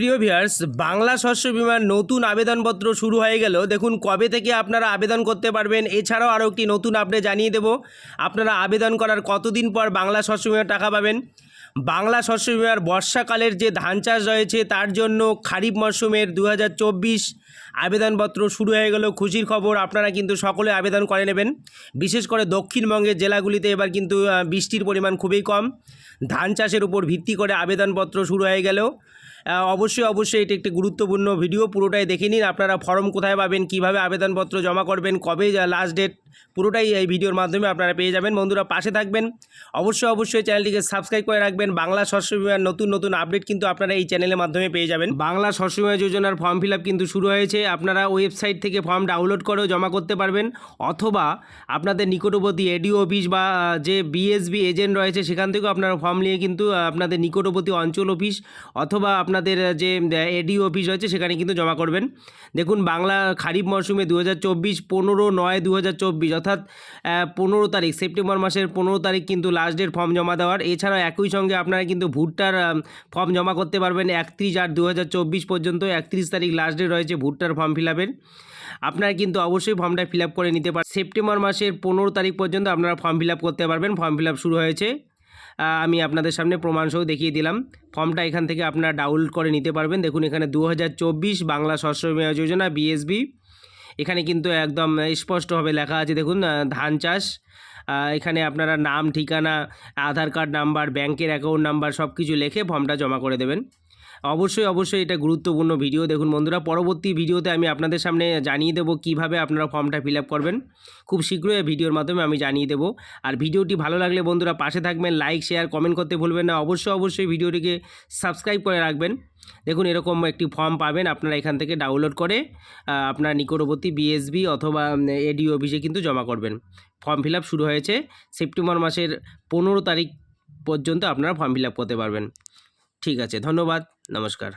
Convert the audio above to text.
প্রিয় ভিউয়ার্স বাংলা শস্য বিমার নতুন আবেদনপত্র শুরু হয়ে গেল। দেখুন, কবে থেকে আপনারা আবেদন করতে পারবেন, এছাড়াও আরও একটি নতুন আপডেট জানিয়ে দেব। আপনারা আবেদন করার কতদিন পর বাংলা শস্য বিমার টাকা পাবেন? বাংলা শস্য বিমার বর্ষাকালের যে ধান চাষ রয়েছে, তার জন্য খারিফ মরশুমের দু হাজার চব্বিশ আবেদনপত্র শুরু হয়ে গেল। খুশির খবর, আপনারা কিন্তু সকলে আবেদন করে নেবেন। বিশেষ করে দক্ষিণবঙ্গের জেলাগুলিতে এবার কিন্তু বৃষ্টির পরিমাণ খুবই কম। ধান চাষের উপর ভিত্তি করে আবেদনপত্র শুরু হয়ে গেল। অবশ্যই অবশ্যই এটি একটি গুরুত্বপূর্ণ ভিডিও পুরোটাই দেখে নিন। আপনারা ফর্ম কোথায় পাবেন, কীভাবে আবেদনপত্র জমা করবেন, কবে লাস্ট ডেট পুরোটাই এই ভিডিওর মাধ্যমে আপনারা পেয়ে যাবেন। বন্ধুরা, পাশে থাকবেন। অবশ্যই অবশ্যই চ্যানেলটিকে সাবস্ক্রাইব করে রাখবেন। বাংলা শস্য বিমার নতুন নতুন আপডেট কিন্তু আপনারা এই চ্যানেলের মাধ্যমে পেয়ে যাবেন। বাংলা শস্য বিমা যোজনার ফর্ম ফিল কিন্তু শুরু হয়েছে। আপনারা ওয়েবসাইট থেকে ফর্ম ডাউনলোড করেও জমা করতে পারবেন। অথবা আপনাদের নিকটবর্তী এডিও অফিস বা যে বিএসবি এজেন্ট রয়েছে, সেখান থেকেও আপনারা ফর্ম নিয়ে কিন্তু আপনাদের নিকটবর্তী অঞ্চল অফিস অথবা আপনাদের যে এডিও অফিস রয়েছে, সেখানে কিন্তু জমা করবেন। দেখুন, বাংলা খারিফ মরশুমে দু হাজার চব্বিশ পনেরো নয় দু হাজার চব্বিশ। অর্থাৎ পনেরো তারিখ, সেপ্টেম্বর মাসের পনেরো তারিখ কিন্তু লাস্ট ডেট ফর্ম জমা দেওয়ার। এছাড়াও একই সঙ্গে আপনারা কিন্তু ভুট্টার ফর্ম জমা করতে পারবেন একত্রিশ আট দু চব্বিশ পর্যন্ত, একত্রিশ তারিখ লাস্ট ডেট রয়েছে ভুট্টার ফর্ম ফিল আপের আপনারা কিন্তু অবশ্যই ফর্মটা ফিল আপ করে নিতে পারেন সেপ্টেম্বর মাসের পনেরো তারিখ পর্যন্ত আপনারা ফর্ম ফিল আপ করতে পারবেন। ফর্ম ফিল আপ শুরু হয়েছে। আমি আপনাদের সামনে প্রমাণসহ দেখিয়ে দিলাম। ফর্মটা এখান থেকে আপনারা ডাউনলোড করে নিতে পারবেন। দেখুন এখানে দু হাজার চব্বিশ বাংলা শস্য বীমা যোজনা বিএসবি এখানে কিন্তু একদম স্পষ্টভাবে লেখা আছে, দেখুন ধান চাষ এখানে আপনারা নাম, ঠিকানা, আধার কার্ড নাম্বার, ব্যাংকের অ্যাকাউন্ট নাম্বার সব কিছু লেখে ফর্মটা জমা করে দেবেন। অবশ্যই অবশ্যই এটা গুরুত্বপূর্ণ ভিডিও দেখুন বন্ধুরা, পরবর্তী ভিডিওতে আমি আপনাদের সামনে জানিয়ে দেবো কীভাবে আপনারা ফর্মটা ফিল করবেন। খুব শীঘ্রই ভিডিওর মাধ্যমে আমি জানিয়ে দেবো। আর ভিডিওটি ভালো লাগলে বন্ধুরা পাশে থাকবেন লাইক শেয়ার কমেন্ট করতে ভুলবেন না। অবশ্যই অবশ্যই ভিডিওটিকে সাবস্ক্রাইব করে রাখবেন। দেখুন এরকম একটি ফর্ম পাবেন আপনারা এখান থেকে ডাউনলোড করে আপনার নিকটবর্তী বিএসবি অথবা এডি অফিসে কিন্তু জমা করবেন। ফর্ম ফিল শুরু হয়েছে সেপ্টেম্বর মাসের পনেরো তারিখ পর্যন্ত আপনারা ফর্ম ফিল করতে পারবেন। ঠিক আছে ধন্যবাদ নমস্কার।